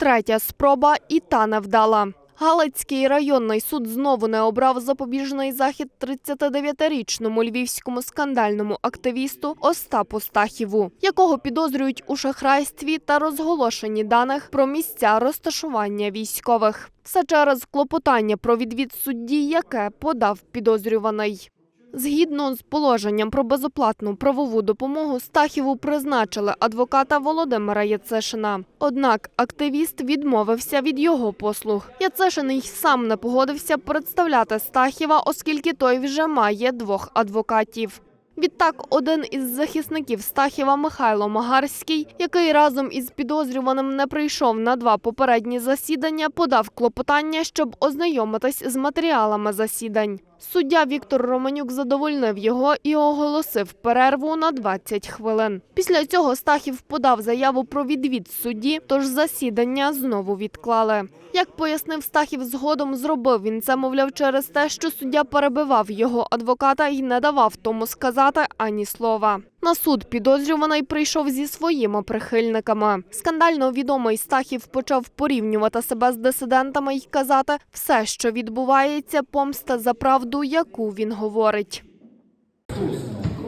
Третя спроба і та невдала. Галицький районний суд знову не обрав запобіжний захід 39-річному львівському скандальному активісту Остапу Стахіву, якого підозрюють у шахрайстві та розголошенні даних про місця розташування військових. Все через клопотання про відвід судді, яке подав підозрюваний. Згідно з положенням про безоплатну правову допомогу, Стахіву призначили адвоката Володимира Яцешина. Однак активіст відмовився від його послуг. Яцешин й сам не погодився представляти Стахіва, оскільки той вже має двох адвокатів. Відтак, один із захисників Стахіва Михайло Магарський, який разом із підозрюваним не прийшов на два попередні засідання, подав клопотання, щоб ознайомитись з матеріалами засідань. Суддя Віктор Романюк задовольнив його і оголосив перерву на 20 хвилин. Після цього Стахів подав заяву про відвід судді, тож засідання знову відклали. Як пояснив Стахів, згодом зробив він це, мовляв, через те, що суддя перебивав його адвоката і не давав тому сказати ані слова. На суд підозрюваний прийшов зі своїми прихильниками. Скандально відомий Стахів почав порівнювати себе з дисидентами і казати все, що відбувається, помста за правду, яку він говорить.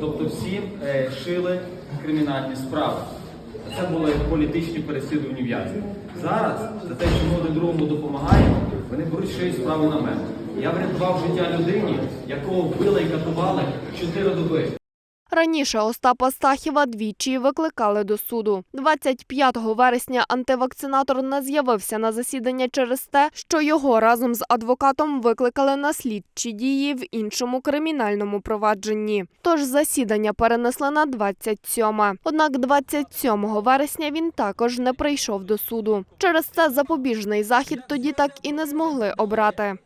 Тобто всі е, шили кримінальні справи. Це були політичні переслідувані в'язні. Зараз за те, що ми один другому допомагаємо, вони беруть шиють справу на мене. Я врятував життя людині, якого вбили і катували чотири доби. Раніше Остапа Стахіва двічі викликали до суду. 25 вересня антивакцинатор не з'явився на засідання через те, що його разом з адвокатом викликали на слідчі дії в іншому кримінальному провадженні. Тож засідання перенесли на 27. Однак 27 вересня він також не прийшов до суду. Через це запобіжний захід тоді так і не змогли обрати.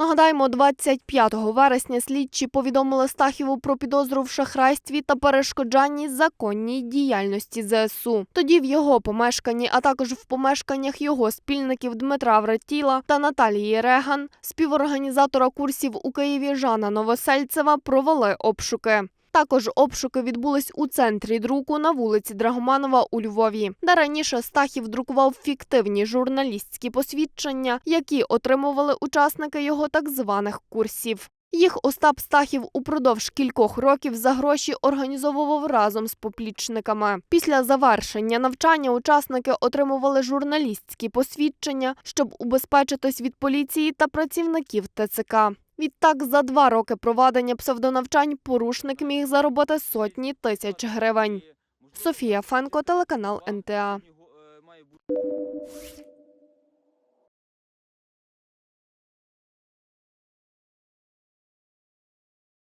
Нагадаємо, 25 вересня слідчі повідомили Стахіву про підозру в шахрайстві та перешкоджанні законній діяльності ЗСУ. Тоді в його помешканні, а також в помешканнях його спільників Дмитра Вратіла та Наталії Реган, співорганізатора курсів у Києві Жана Новосельцева, провели обшуки. Також обшуки відбулись у центрі друку на вулиці Драгоманова у Львові, де раніше Стахів друкував фіктивні журналістські посвідчення, які отримували учасники його так званих курсів. Їх Остап Стахів упродовж кількох років за гроші організовував разом з поплічниками. Після завершення навчання учасники отримували журналістські посвідчення, щоб убезпечитись від поліції та працівників ТЦК. Відтак, за два роки проведення псевдонавчань порушник міг заробити сотні тисяч гривень. Софія Фенко, телеканал НТА.